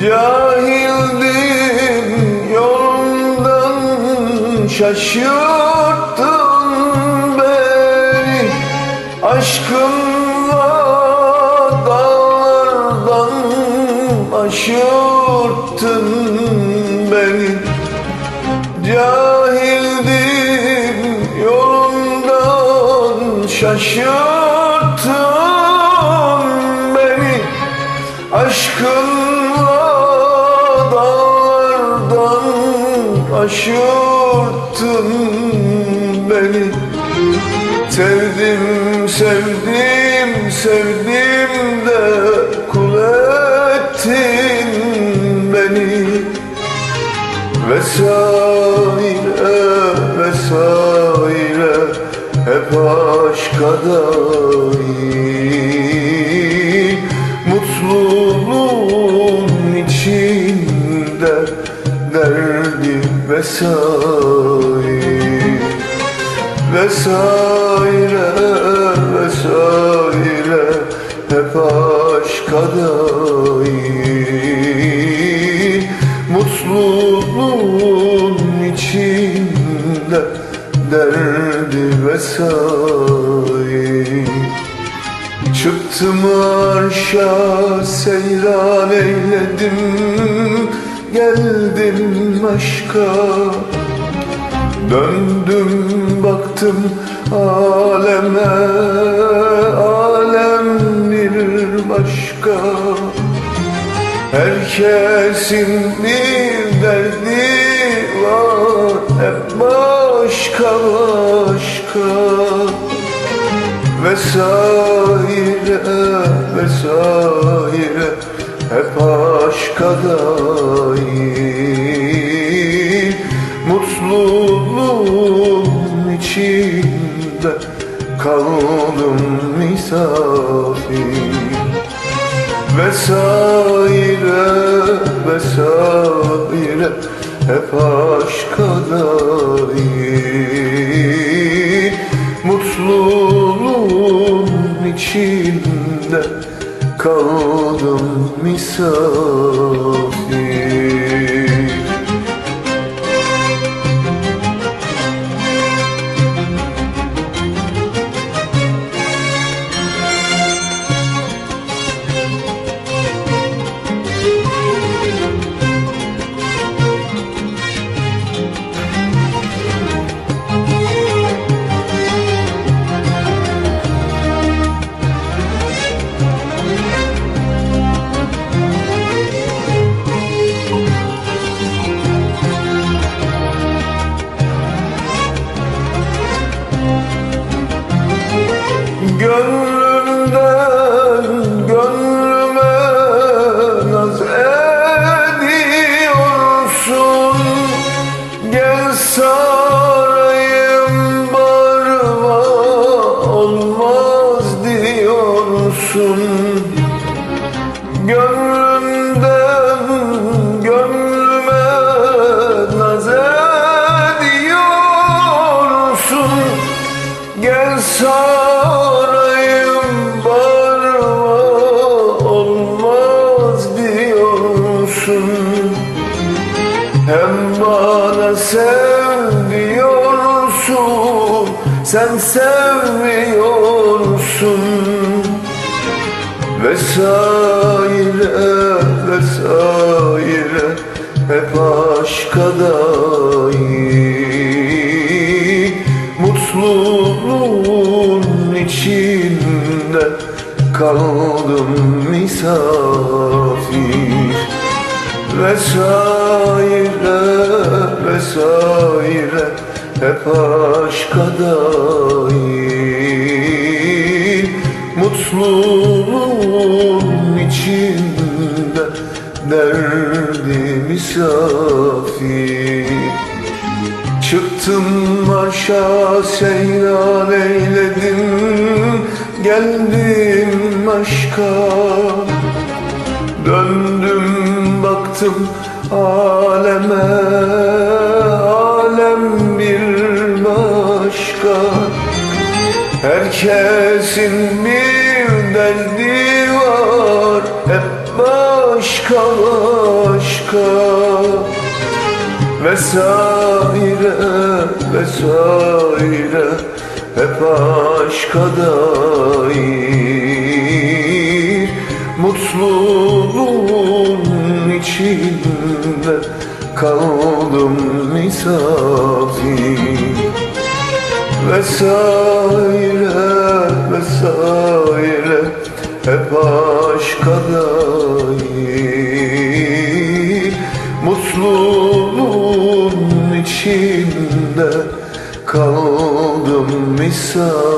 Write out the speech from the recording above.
Cahildim yoldan şaşırttın beni. Aşkınla dağlardan aşırttın beni. Cahildim yoldan şaşırttın aşırttın beni. Sevdim, sevdim, sevdim de kul ettin beni. Vesaire, vesaire hep aşka dair vesaire Vesaire, vesaire hep aşka dair Mutluluğun içinde derdi vesaire. Çıktım arşa seyran eyledim Geldim aşka. Döndüm baktım aleme. Alem bir başka. Herkesin bir derdi var Hep başka başka. Vesaire, vesaire Hep aşka dair Mutluluğun içinde Kaldım misafir Vesaire, vesaire Hep aşka dair Mutluluğun içinde kaldım misafir diyorsun Gönlümden gönlüme naz ediyorsun Gel sarayım barva olmaz diyorsun Hem bana sev diyorsun Sen sevmiyorsun Vesaire vesaire Hep aşka dair Mutluluğun içinde kaldım misafir. Vesaire, vesaire hep aşka dair Mutluluğun derdi misafir. Çıktım aşağı seyran eyledim. Geldim aşka. Döndüm baktım aleme. Alem bir başka. Herkesin bir Vesaire vesaire vesaire hep aşka dair Mutluluğun içinde kaldım misafir Vesaire vesaire hep aşka dair Mutsuzluğun içinde kaldım misafir.